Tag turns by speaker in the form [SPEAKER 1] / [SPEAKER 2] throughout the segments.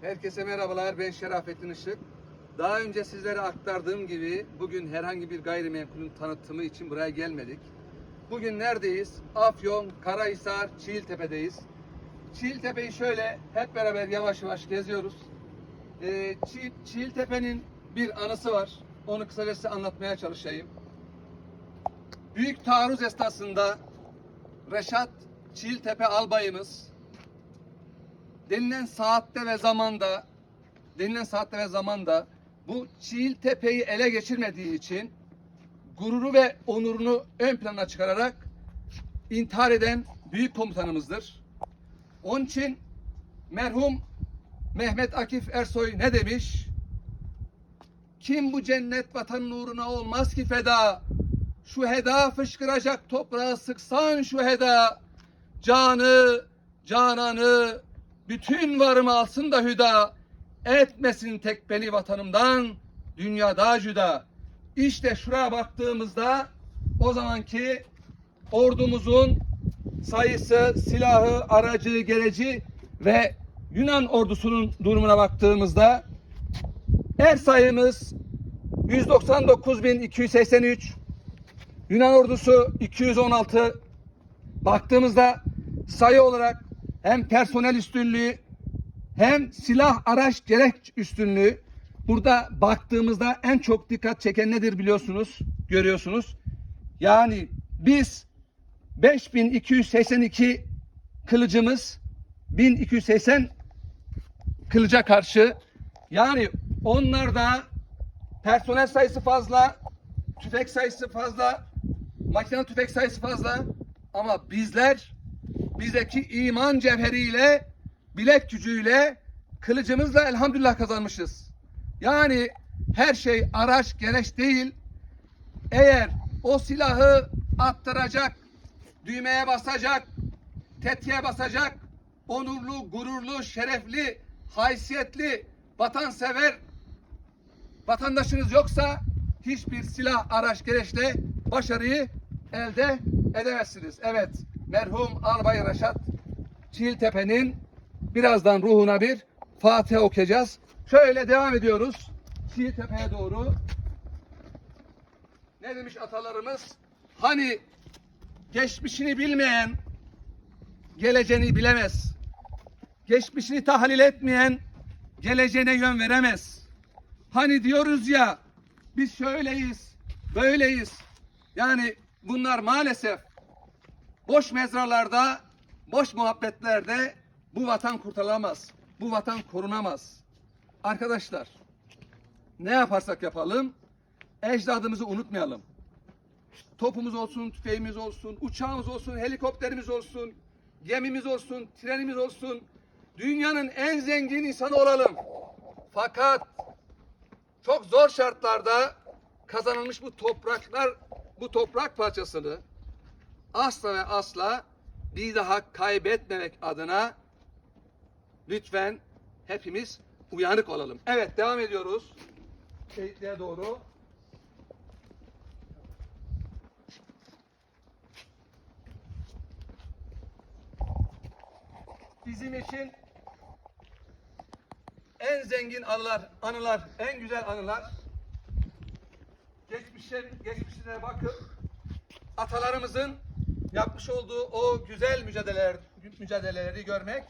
[SPEAKER 1] Herkese merhabalar. Ben Şerafettin Işık. Daha önce sizlere aktardığım gibi bugün herhangi bir gayrimenkulün tanıtımı için buraya gelmedik. Bugün neredeyiz? Afyon, Karahisar, Çiğiltepe'deyiz. Çiğiltepe'yi şöyle hep beraber yavaş yavaş geziyoruz. Ee, Çiğ, Çiğiltepe'nin bir anısı var. Onu kısaca size anlatmaya çalışayım. Büyük taarruz esnasında Reşat Çiğiltepe albayımız denilen saatte ve zamanda denilen saatte ve zamanda bu Çiğiltepe'yi ele geçirmediği için gururu ve onurunu ön plana çıkararak intihar eden büyük komutanımızdır. Onun için merhum Mehmet Akif Ersoy ne demiş? Kim bu cennet vatan uğruna olmaz ki feda? Şu heda fışkıracak toprağa sıksan şu heda. Canı, cananı, bütün varımı alsın da hüda. Etmesin tek beni vatanımdan, dünyada cüda. İşte şuraya baktığımızda o zamanki ordumuzun sayısı, silahı, aracı, gereci ve Yunan ordusunun durumuna baktığımızda er sayımız 199.283 Yunan ordusu 216 baktığımızda sayı olarak hem personel üstünlüğü hem silah araç gerek üstünlüğü. Burada baktığımızda en çok dikkat çeken nedir biliyorsunuz görüyorsunuz. Yani biz 5282 kılıcımız 1280 kılıca karşı. Yani onlarda personel sayısı fazla tüfek sayısı fazla makine tüfek sayısı fazla. Ama bizler bizdeki iman cevheriyle bilek gücüyle kılıcımızla elhamdülillah kazanmışız. Yani her şey araç gereç değil. Eğer o silahı attıracak, düğmeye basacak, tetiğe basacak, onurlu, gururlu, şerefli, haysiyetli, vatansever vatandaşınız yoksa hiçbir silah, araç, gereçle başarıyı elde edemezsiniz. Evet, merhum Albay Reşat Çiğiltepe'nin birazdan ruhuna bir Fatiha okuyacağız. Şöyle devam ediyoruz. Çiğiltepe'ye doğru. Ne demiş atalarımız? Hani geçmişini bilmeyen geleceğini bilemez. Geçmişini tahlil etmeyen geleceğine yön veremez. Hani diyoruz ya biz şöyleyiz, böyleyiz. Yani bunlar maalesef boş mezralarda, boş muhabbetlerde bu vatan kurtarılamaz. Bu vatan korunamaz. Arkadaşlar ne yaparsak yapalım ecdadımızı unutmayalım. Topumuz olsun, tüfeğimiz olsun, uçağımız olsun, helikopterimiz olsun, gemimiz olsun, trenimiz olsun. Dünyanın en zengin insanı olalım. Fakat çok zor şartlarda kazanılmış bu topraklar, bu toprak parçasını asla ve asla bir daha kaybetmemek adına lütfen hepimiz uyanık olalım. Evet devam ediyoruz. Şehitliğe doğru. Bizim için en zengin anılar, anılar, en güzel anılar geçmişler, geçmişine bakıp atalarımızın yapmış olduğu o güzel mücadeleler, mücadeleleri görmek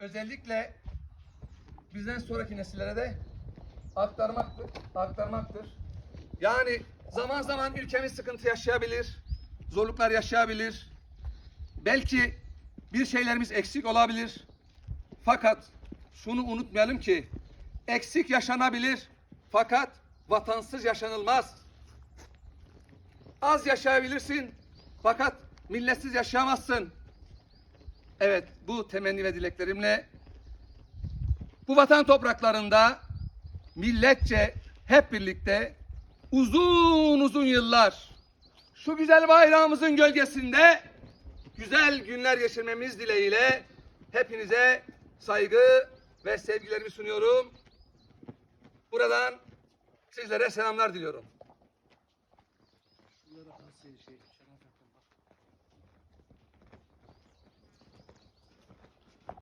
[SPEAKER 1] özellikle bizden sonraki nesillere de aktarmaktır, aktarmaktır. Yani zaman zaman ülkemiz sıkıntı yaşayabilir, zorluklar yaşayabilir. Belki bir şeylerimiz eksik olabilir. Fakat şunu unutmayalım ki eksik yaşanabilir fakat vatansız yaşanılmaz. Az yaşayabilirsin fakat milletsiz yaşayamazsın. Evet bu temenni ve dileklerimle bu vatan topraklarında milletçe hep birlikte uzun uzun yıllar şu güzel bayrağımızın gölgesinde güzel günler geçirmemiz dileğiyle hepinize saygı ve sevgilerimi sunuyorum. Buradan sizlere selamlar diliyorum.